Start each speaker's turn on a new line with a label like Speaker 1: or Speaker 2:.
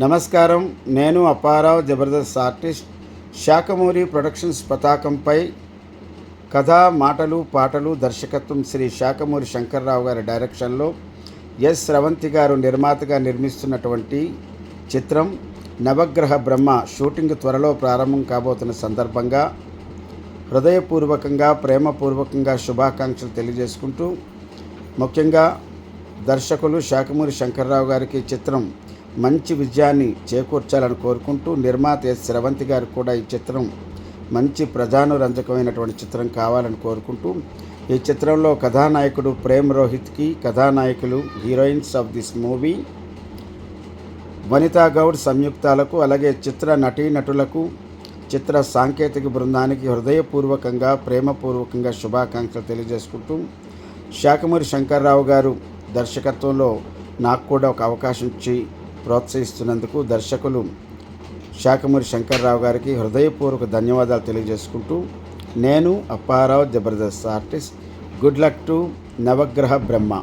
Speaker 1: నమస్కారం. నేను Apparao Jabardasth artist. Sakhamuri productions పతాకంపై కథ మాటలు పాటలు దర్శకత్వం శ్రీ శాఖమూరి శంకర్రావు గారి డైరెక్షన్లో ఎస్. స్రవంతి గారు నిర్మాతగా నిర్మిస్తున్నటువంటి చిత్రం నవగ్రహ బ్రహ్మ షూటింగ్ త్వరలో ప్రారంభం కాబోతున్న సందర్భంగా హృదయపూర్వకంగా ప్రేమపూర్వకంగా శుభాకాంక్షలు తెలియజేసుకుంటూ ముఖ్యంగా దర్శకులు శాఖమూరి శంకర్రావు గారికి చిత్రం మంచి విజయాన్ని చేకూర్చాలని కోరుకుంటూ నిర్మాత ఎస్ శ్రవంతి గారు కూడా ఈ చిత్రం మంచి ప్రజానురంజకమైనటువంటి చిత్రం కావాలని కోరుకుంటూ ఈ చిత్రంలో కథానాయకుడు ప్రేమ్ రోహిత్కి కథానాయకులు heroines of this movie Vanitha Goud సంయుక్తాలకు అలాగే చిత్ర నటీనటులకు చిత్ర సాంకేతిక బృందానికి హృదయపూర్వకంగా ప్రేమపూర్వకంగా శుభాకాంక్షలు తెలియజేసుకుంటూ శాఖమూరి శంకర్రావు గారు దర్శకత్వంలో నాకు కూడా ఒక అవకాశం ఇచ్చి ప్రోత్సహిస్తున్నందుకు దర్శకులు శాఖమూరి శంకర్రావు గారికి హృదయపూర్వక ధన్యవాదాలు తెలియజేసుకుంటూ నేను Apparao Jabardasth artist. Good luck to Navagraha Brahma.